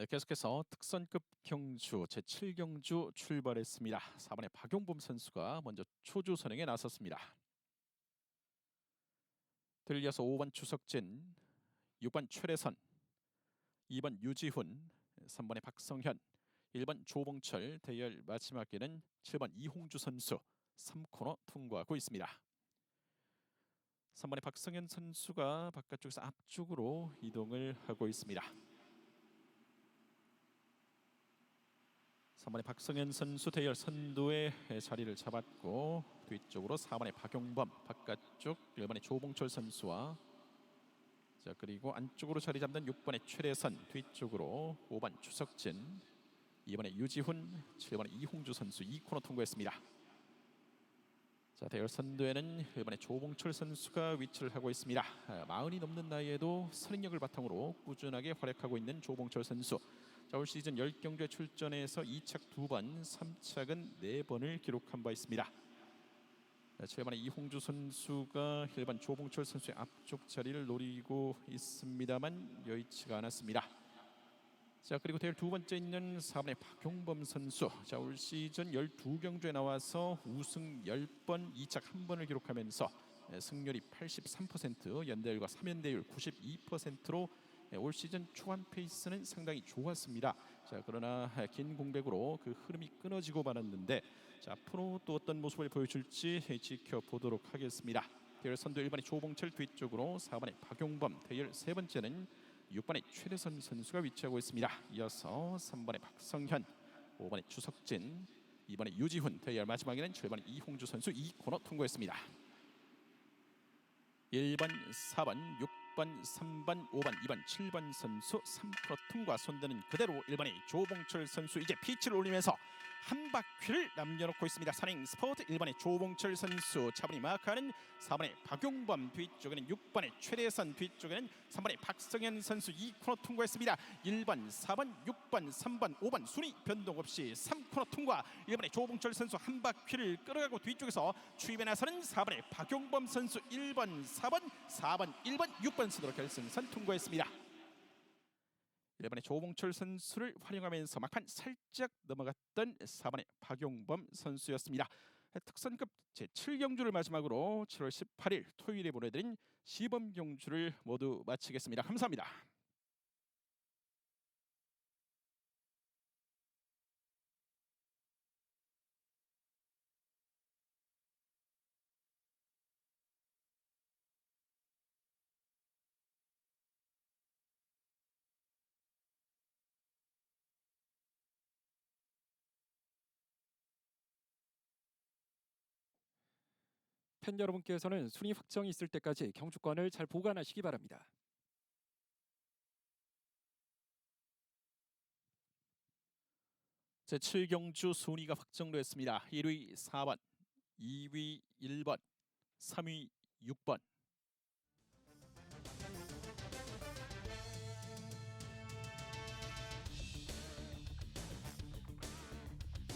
자, 계속해서 특선급 경주 제7경주 출발했습니다. 4번의 박용범 선수가 먼저 초주 선행에 나섰습니다. 들려서 5번 추석진, 6번 최래선, 2번 유지훈, 3번의 박성현, 1번 조봉철 대열 마지막에는 7번 이홍주 선수 3코너 통과하고 있습니다. 3번의 박성현 선수가 바깥쪽에서 앞쪽으로 이동을 하고 있습니다. 3번의 박성현 선수 대열 선두에 자리를 잡았고 뒤쪽으로 4번의 박용범 바깥쪽 1번의 조봉철 선수와 자 그리고 안쪽으로 자리 잡는 6번의 최래선 뒤쪽으로 5번 추석진 2번의 유지훈 7번의 이홍주 선수 2코너 통과했습니다. 자 대열 선두에는 1번의 조봉철 선수가 위치를 하고 있습니다. 아, 마흔이 넘는 나이에도 선행력을 바탕으로 꾸준하게 활약하고 있는 조봉철 선수. 자, 올 시즌 10경기에 출전해서 2착 2번, 3착은 4번을 기록한 바 있습니다. 7번의 이홍주 선수가 1번 조봉철 선수의 앞쪽 자리를 노리고 있습니다만 여의치가 않았습니다. 자 그리고 대열 두 번째 있는 4번의 박용범 선수 자올 시즌 12경주에 나와서 우승 10번 2착 1번을 기록하면서 승률이 83% 연대율과 3연대율 92%로 올 시즌 초반 페이스는 상당히 좋았습니다. 자 그러나 긴 공백으로 그 흐름이 끊어지고 말았는데 자 앞으로 또 어떤 모습을 보여줄지 지켜보도록 하겠습니다. 대열 선두 1번의 조봉철 뒤쪽으로 4번의 박용범 대열 세 번째는 6번의 최대선 선수가 위치하고 있습니다. 이어서 3번의 박성현, 5번의 추석진, 2번의 유지훈, 대열 마지막에는 7번의 이홍주 선수 2코너 통과했습니다. 1번, 4번, 6번, 3번, 5번, 2번, 7번 선수 3프로 통과 손드는 그대로 1번의 조봉철 선수 이제 피치를 올리면서 한 바퀴를 남겨놓고 있습니다. 산행 스포트 1번의 조봉철 선수 차분히 마크하는 4번의 박용범 뒤쪽에는 6번의 최대선 뒤쪽에는 3번의 박성현 선수 2코너 통과했습니다. 1번, 4번, 6번, 3번, 5번 순위 변동 없이 3코너 통과 1번의 조봉철 선수 한 바퀴를 끌어가고 뒤쪽에서 추입에 나서는 4번의 박용범 선수 1번, 4번, 4번, 1번, 6번 순으로 결승선 통과했습니다. 1번의 조봉철 선수를 활용하면서 막판 살짝 넘어갔던 4번의 박용범 선수였습니다. 특선급 제7경주를 마지막으로 7월 18일 토요일에 보내드린 시범 경주를 모두 마치겠습니다. 감사합니다. 팬 여러분께서는 순위 확정이 있을 때까지 경주권을 잘 보관하시기 바랍니다. 제7경주 순위가 확정됐습니다. 1위 4번, 2위 1번, 3위 6번,